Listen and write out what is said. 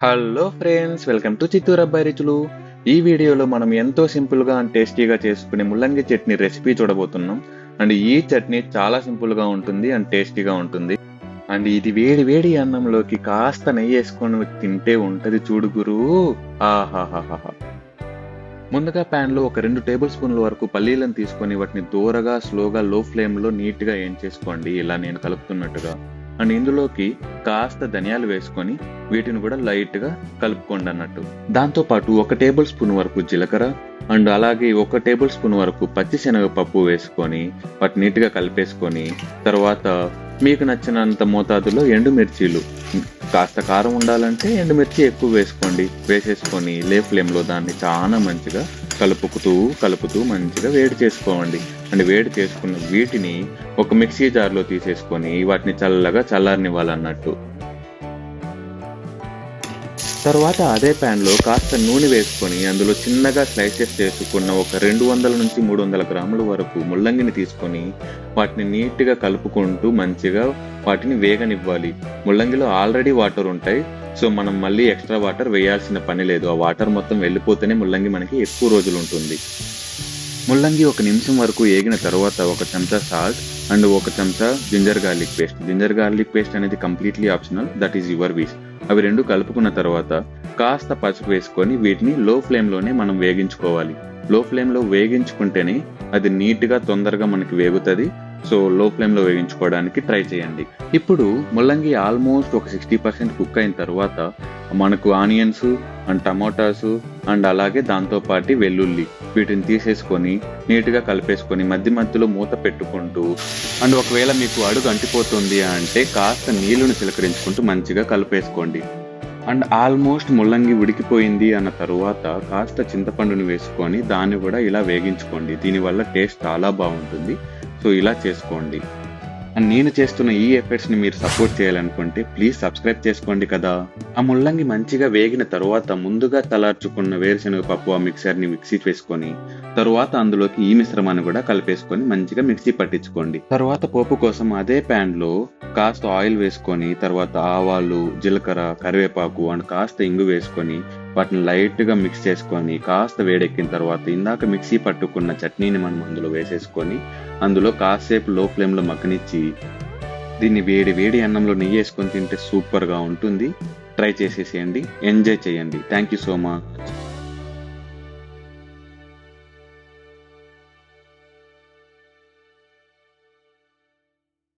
Hello friends welcome to Chittoor అబ్బాయి రుచులు ఈ వీడియోలో మనం ఎంతో సింపుల్గా అండ్ టేస్టీగా చేసుకునే ముల్లంగి చట్నీ రెసిపీ చూడబోతున్నాం. అండ్ ఈ చట్నీ చాలా సింపుల్గా ఉంటుంది అండ్ టేస్టీగా ఉంటుంది. అండ్ ఇది వేడి వేడి అన్నంలోకి కాస్త నెయ్యి వేసుకొని తింటే ఉంటుంది చూడు గురు. ఆహాహాహా ముందుగా ప్యాన్లో ఒక రెండు టేబుల్ స్పూన్ల వరకు పల్లీలను తీసుకొని వాటిని దూరగా స్లోగా లో ఫ్లేమ్లో నీట్గా ఏం చేసుకోండి? ఇలా నేను కలుపుతున్నట్టుగా. అండ్ ఇందులోకి కాస్త ధనియాలు వేసుకొని వీటిని కూడా లైట్గా కలుపుకోండి అన్నట్టు. దాంతో పాటు ఒక టేబుల్ స్పూన్ వరకు జీలకర్ర అండ్ అలాగే ఒక టేబుల్ స్పూన్ వరకు పచ్చిశనగపప్పు వేసుకొని వాటి నీట్గా కలిపేసుకొని తర్వాత మీకు నచ్చినంత మోతాదులో ఎండుమిర్చీలు. కాస్త కారం ఉండాలంటే ఎండుమిర్చి ఎక్కువ వేసుకోండి. వేసేసుకొని లే ఫ్లేమ్లో దాన్ని చాలా మంచిగా కలుపుకుతూ కలుపుతూ మంచిగా వేడి చేసుకోండి అండ్ వేడి చేసుకున్న వీటిని ఒక మిక్సీ జార్లో తీసేసుకొని వాటిని చల్లగా చల్లారనివ్వాలన్నట్టు. తర్వాత అదే ప్యాన్లో కాస్త నూనె వేసుకొని అందులో చిన్నగా స్లైసెస్ చేసుకున్న ఒక రెండు వందల నుంచి మూడు వందల గ్రాముల వరకు ముల్లంగిని తీసుకొని వాటిని నీట్గా కలుపుకుంటూ మంచిగా వాటిని వేగనివ్వాలి. ముల్లంగిలో ఆల్రెడీ వాటర్ ఉంటాయి. సో మనం మళ్ళీ ఎక్స్ట్రా వాటర్ వేయాల్సిన పని లేదు. ఆ వాటర్ మొత్తం వెళ్ళిపోతేనే ముల్లంగి మనకి ఎక్కువ రోజులు ఉంటుంది. ముల్లంగి ఒక నిమిషం వరకు ఏగిన తర్వాత ఒక చెంచా సాల్ట్ అండ్ ఒక చెంచా ginger garlic paste ginger garlic paste అనేది completely optional that is your wish అవి రెండు కలుపుకున్న తర్వాత కాస్త పసుపు వేసుకొని వీటిని లో ఫ్లేమ్లోనే మనం వేగించుకోవాలి. లో ఫ్లేమ్లో వేగించుకుంటేనే అది నీట్గా తొందరగా మనకి వేగుతుంది. సో లో ఫ్లేమ్లో వేగించుకోవడానికి ట్రై చేయండి. ఇప్పుడు ముల్లంగి ఆల్మోస్ట్ ఒక సిక్స్టీ పర్సెంట్ కుక్ అయిన తర్వాత మనకు ఆనియన్స్ అండ్ టమాటాస్ అండ్ అలాగే దాంతోపాటి వెల్లుల్లి వీటిని తీసేసుకొని నీట్గా కలిపేసుకొని మధ్య మధ్యలో మూత పెట్టుకుంటూ అండ్ ఒకవేళ మీకు అడుగు అంటిపోతుంది అంటే కాస్త నీళ్ళను చిలకరించుకుంటూ మంచిగా కలిపేసుకోండి. అండ్ ఆల్మోస్ట్ ముల్లంగి ఉడికిపోయింది అన్న తరువాత కాస్త చింతపండుని వేసుకొని దాన్ని కూడా ఇలా వేగించుకోండి. దీనివల్ల టేస్ట్ చాలా బాగుంటుంది. సో ఇలా చేసుకోండి. అండ్ నేను చేస్తున్న ఈ ఎఫర్ట్స్ని మీరు సపోర్ట్ చేయాలనుకుంటే ప్లీజ్ సబ్స్క్రైబ్ చేసుకోండి కదా. ఆ ముల్లంగి మంచిగా వేగిన తరువాత ముందుగా తలార్చుకున్న వేరుశనగ పప్పు ఆ మిక్సర్ని మిక్సీ వేసుకొని తరువాత అందులోకి ఈ మిశ్రమాన్ని కూడా కలిపేసుకొని మంచిగా మిక్సీ పట్టించుకోండి. తర్వాత పోపు కోసం అదే ప్యాన్లో కాస్త ఆయిల్ వేసుకొని తర్వాత ఆవాలు జీలకర్ర కరివేపాకు అండ్ కాస్త ఇంగు వేసుకొని వాటిని లైట్గా మిక్స్ చేసుకొని కాస్త వేడెక్కిన తర్వాత ఇందాక మిక్సీ పట్టుకున్న చట్నీని మనం అందులో వేసేసుకొని అందులో కాసేపు లో ఫ్లేమ్లో దీన్ని వేడి వేడి అన్నంలో నెయ్యి వేసుకొని తింటే సూపర్గా ఉంటుంది. ట్రై చేసేసేయండి. ఎంజాయ్ చేయండి. Thank you so much